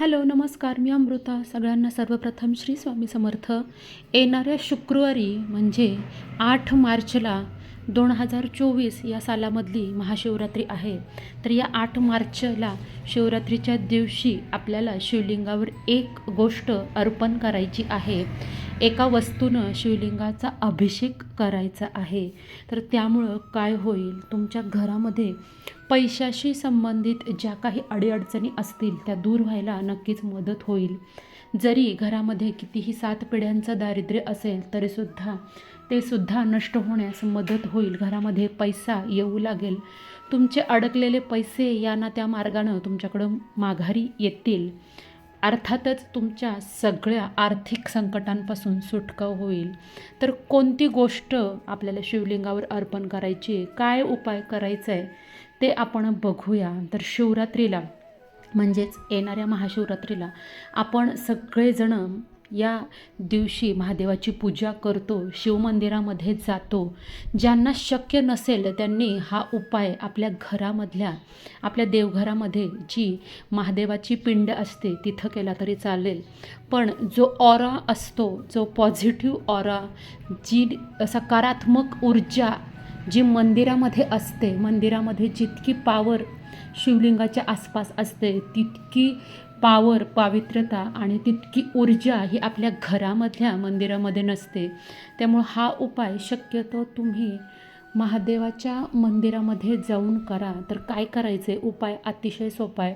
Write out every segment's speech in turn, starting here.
Hello नमस्कार. मी अमृता. सगळ्यांना सर्वप्रथम श्री स्वामी समर्थ. येणाऱ्या शुक्रवारी म्हणजे आठ मार्चला दोन हजार चोवीस या सालामधली महाशिवरात्री आहे. तर या आठ मार्चला शिवरात्रीच्या दिवशी आपल्याला शिवलिंगावर एक गोष्ट अर्पण करायची आहे. एका वस्तूनं शिवलिंगाचा अभिषेक करायचा आहे. तर त्यामुळं काय होईल? तुमच्या घरामध्ये पैशाशी संबंधित ज्या काही अडीअडचणी असतील त्या दूर व्हायला नक्कीच मदत होईल. जरी घरामध्ये कितीही सात पिढ्यांचं दारिद्र्य असेल तरीसुद्धा ते सुद्धा नष्ट होण्यास मदत होईल. घरामध्ये पैसा येऊ लागेल. तुमचे अडकलेले पैसे या ना त्या मार्गानं तुमच्याकडं माघारी येतील. अर्थातच तुमच्या सगळ्या आर्थिक संकटांपासून सुटका होईल. तर कोणती गोष्ट आपल्याला शिवलिंगावर अर्पण करायची आहे? काय उपाय करायचा आहे ते आपण बघूया. तर शिवरात्रीला म्हणजेच येणाऱ्या महाशिवरात्रीला आपण सगळेजणं या दिवशी महादेवाची पूजा करतो शिवमंदिरामध्ये जातो. ज्यांना शक्य नसेल त्यांनी हा उपाय आपल्या घरामधल्या आपल्या देवघरामध्ये जी महादेवाची पिंड असते तिथं केला तरी चालेल. पण जो ऑरा असतो जो पॉझिटिव्ह ऑरा जी सकारात्मक ऊर्जा जी मंदिरामध्ये असते मंदिरामध्ये जितकी पावर शिवलिंगाच्या आसपास असते तितकी पावर पावित्र्यता आणि तितकी ऊर्जा ही आपल्या घरामधल्या मंदिरामध्ये नसते. त्यामुळं हा उपाय शक्यतो तुम्ही महादेवाच्या मंदिरामध्ये जाऊन करा. तर काय करायचे उपाय अतिशय सोपा आहे.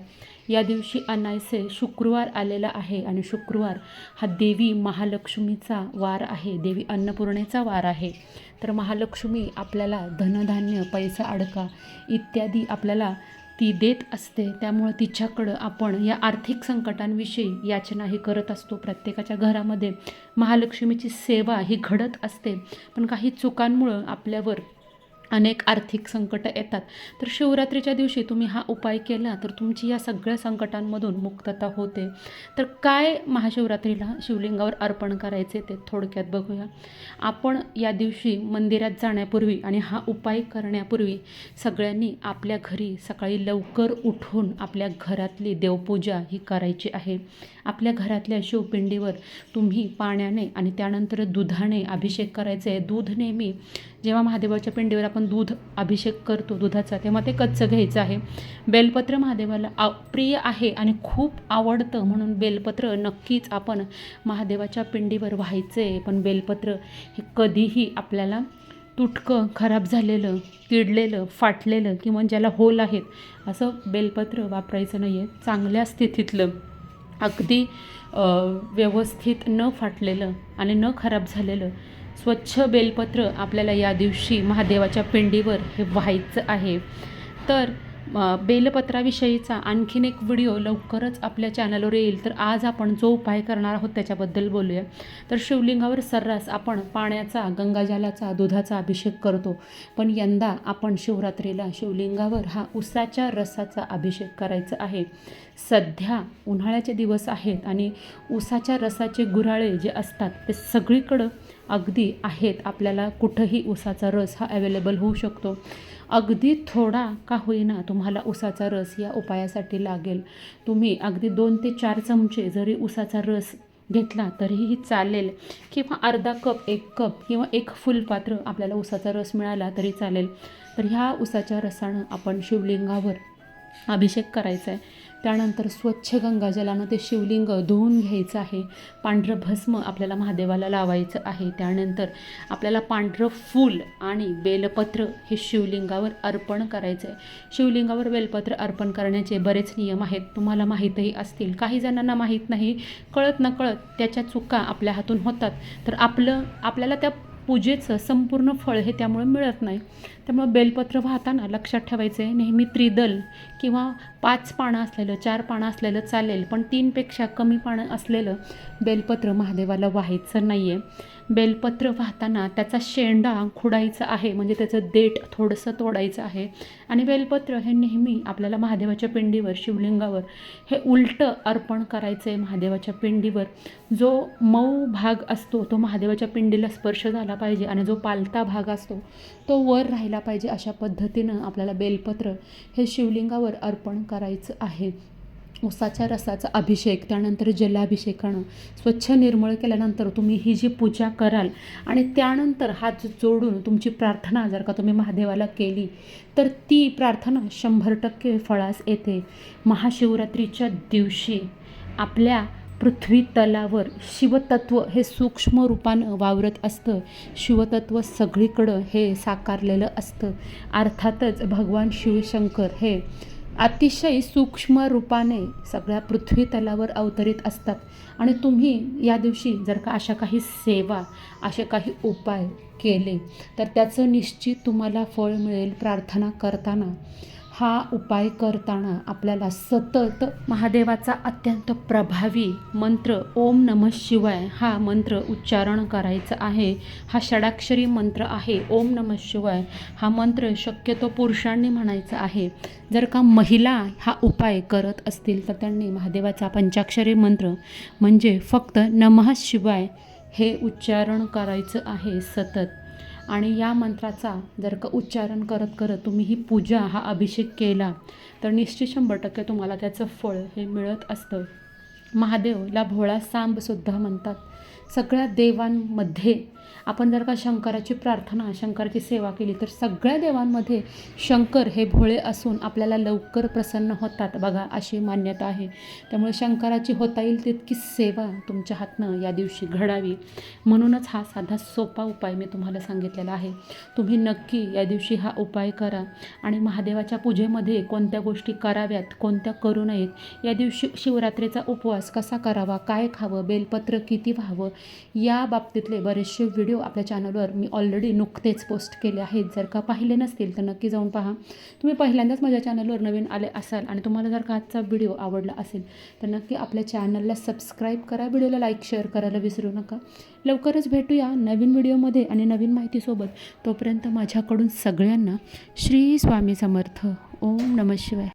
या दिवशी अनायसे शुक्रवार आलेला आहे आणि शुक्रवार हा देवी महालक्ष्मीचा वार आहे. देवी अन्नपूर्णेचा वार आहे. तर महालक्ष्मी आपल्याला धनधान्य पैसा अडका इत्यादी आपल्याला ती देत असते त्यामुळं तिच्याकडं आपण या आर्थिक संकटांविषयी याचनाही करत असतो. प्रत्येकाच्या घरामध्ये महालक्ष्मीची सेवा ही घडत असते. पण काही चुकांमुळं आपल्यावर अनेक आर्थिक संकटं येतात. तर शिवरात्रीच्या दिवशी तुम्ही हा उपाय केला तर तुमची या सगळ्या संकटांमधून मुक्तता होते. तर काय महाशिवरात्रीला शिवलिंगावर अर्पण करायचे ते थोडक्यात बघूया. आपण या दिवशी मंदिरात जाण्यापूर्वी आणि हा उपाय करण्यापूर्वी सगळ्यांनी आपल्या घरी सकाळी लवकर उठून आपल्या घरातली देवपूजा ही करायची आहे. आपल्या घरातल्या शिवपिंडीवर तुम्ही पाण्याने आणि त्यानंतर दुधाने अभिषेक करायचे. आहे दूध नेहमी जेव्हा महादेवाच्या पिंडीवर आपण दूध अभिषेक करतो दुधाचा तेव्हा ते कच्चं घ्यायचं आहे. बेलपत्र महादेवाला आ प्रिय आहे आणि खूप आवडतं म्हणून बेलपत्र नक्कीच आपण महादेवाच्या पिंडीवर व्हायचं. आहे पण बेलपत्र हे कधीही आपल्याला तुटकं खराब झालेलं किडलेलं फाटलेलं किंवा ज्याला होल आहेत असं बेलपत्र वापरायचं नाही आहे चांगल्या स्थितीतलं. अगदी व्यवस्थित न फाटलेलं आणि न खराब झालेलं स्वच्छ बेलपत्र आपल्याला या दिवशी महादेवाच्या पिंडीवर हे व्हायचं आहे. तर बेलपत्राविषयीचा आणखीन एक व्हिडिओ लवकरच आपल्या चॅनलवर येईल. तर आज आपण जो उपाय करणार आहोत त्याच्याबद्दल बोलूया. तर शिवलिंगावर सर्रास आपण पाण्याचा गंगाजलाचा दुधाचा अभिषेक करतो. पण यंदा आपण शिवरात्रीला शिवलिंगावर हा उसाच्या रसाचा अभिषेक करायचा आहे. सध्या उन्हाळ्याचे दिवस आहेत आणि उसाच्या रसाचे गुराळे जे असतात ते सगळीकडं अगदी आहेत. आपल्याला कुठंही उसाचा रस हा अवेलेबल होऊ शकतो. अगदी थोडा का होईना तुम्हाला उसाचा रस या उपायासाठी लागेल. तुम्ही अगदी दोन ते चार चमचे जरी उसाचा रस घेतला तरीही चालेल. किंवा अर्धा कप एक कप किंवा एक फुलपात्र आपल्याला उसाचा रस मिळाला तरी चालेल. तर ह्या उसाच्या रसानं आपण शिवलिंगावर अभिषेक करायचा आहे त्यानंतर स्वच्छ गंगाजलानं ते शिवलिंग धुवून घ्यायचं आहे. पांढरं भस्म आपल्याला महादेवाला लावायचं आहे. त्यानंतर आपल्याला पांढरं फूल आणि बेलपत्र हे शिवलिंगावर अर्पण करायचं आहे. शिवलिंगावर बेलपत्र अर्पण करण्याचे बरेच नियम आहेत. तुम्हाला माहीतही असतील. काही जणांना माहीत नाही. कळत नकळत त्याच्या चुका आपल्या हातून होतात. तर आपलं आपल्याला त्या पूजेचं संपूर्ण फळ हे त्यामुळे मिळत नाही. त्यामुळे बेलपत्र वाहताना लक्षात ठेवायचं आहे नेहमी त्रिदल किंवा पाच पानं असलेलं चार पानं असलेलं चालेल पण तीनपेक्षा कमी पानं असलेलं बेलपत्र महादेवाला व्हायचं नाही आहे बेलपत्र वाहताना त्याचा शेंडा खुडायचा आहे म्हणजे त्याचं देठ थोडंसं तोडायचं आहे. आणि बेलपत्र हे नेहमी आपल्याला महादेवाच्या पिंडीवर शिवलिंगावर हे उलटं अर्पण करायचं आहे महादेवाच्या पिंडीवर. जो मऊ भाग असतो तो महादेवाच्या पिंडीला स्पर्श झाला पाहिजे आणि जो पालता भाग असतो तो वर राहिला पाहिजे अशा पद्धतीनं आपल्याला बेलपत्र हे शिवलिंगावर अर्पण करायचं आहे. उसाच्या रसाचा अभिषेक त्यानंतर जलाभिषेकानं स्वच्छ निर्मळ केल्यानंतर तुम्ही ही जी पूजा कराल आणि त्यानंतर हात जोडून तुमची प्रार्थना जर का तुम्ही महादेवाला केली तर ती प्रार्थना शंभर टक्के फळास येते. महाशिवरात्रीच्या दिवशी आपल्या पृथ्वी तलावर शिवतत्व हे सूक्ष्म रूपानं वावरत असतं. शिवतत्व सगळीकडं हे साकारलेलं असतं. अर्थातच भगवान शिवशंकर हे अतिशय सूक्ष्म रूपाने सगळ्या पृथ्वी तलावर अवतरित असतात. आणि तुम्ही या दिवशी जर का अशा काही सेवा असे काही उपाय केले तर त्याचं निश्चित तुम्हाला फळ मिळेल प्रार्थना करताना. हा उपाय करताना आपल्याला सतत महादेवाचा अत्यंत प्रभावी मंत्र ओम नम शिवाय हा मंत्र उच्चारण करायचं आहे. हा षडाक्षरी मंत्र आहे ओम नम शिवाय. हा मंत्र शक्यतो पुरुषांनी म्हणायचा आहे. जर का महिला हा उपाय करत असतील तर त्यांनी महादेवाचा पंचाक्षरी मंत्र म्हणजे फक्त नमः शिवाय हे उच्चारण करायचं आहे सतत. आणि या मंत्राचा जर का उच्चारण करत करत तुम्ही ही पूजा हा अभिषेक केला तर निश्चित शंभर टक्के तुम्हाला त्याचं फळ हे मिळत असतं. महादेवला भोळा सांबसुद्धा म्हणतात. सगळ्या देवांमध्ये आपण जर का शंकराची प्रार्थना शंकराची सेवा केली तर सगळ्या देवांमध्ये शंकर हे भोळे असून आपल्याला लवकर प्रसन्न होतात. बघा अशी मान्यता आहे. त्यामुळे शंकराची होता येईल तितकी सेवा तुमच्या हातनं या दिवशी घडावी. म्हणूनच हा साधा सोपा उपाय मी तुम्हाला सांगितलेला आहे. तुम्ही नक्की या दिवशी हा उपाय करा आणि महादेवाच्या पूजेमध्ये कोणत्या गोष्टी कराव्यात कोणत्या करू नयेत या दिवशी शिवरात्रीचा उपवास उपवास कसा करावा? काय खावं? बेलपत्र किती व्हावं? या बाबतीतले बरेचसे व्हिडिओ आपल्या चॅनलवर मी ऑलरेडी नुकतेच पोस्ट केले आहेत. जर का पाहिले नसतील तर नक्की जाऊन पहा. तुम्ही पहिल्यांदाच माझ्या चॅनलवर नवीन आले असाल आणि तुम्हाला जर का आजचा व्हिडिओ आवडला असेल तर नक्की आपल्या चॅनलला सबस्क्राईब करा. व्हिडिओला लाईक शेअर करायला विसरू नका. लवकरच भेटूया नवीन व्हिडिओमध्ये आणि नवीन माहितीसोबत. तोपर्यंत माझ्याकडून सगळ्यांना श्री स्वामी समर्थ. ओम नम शिवाय.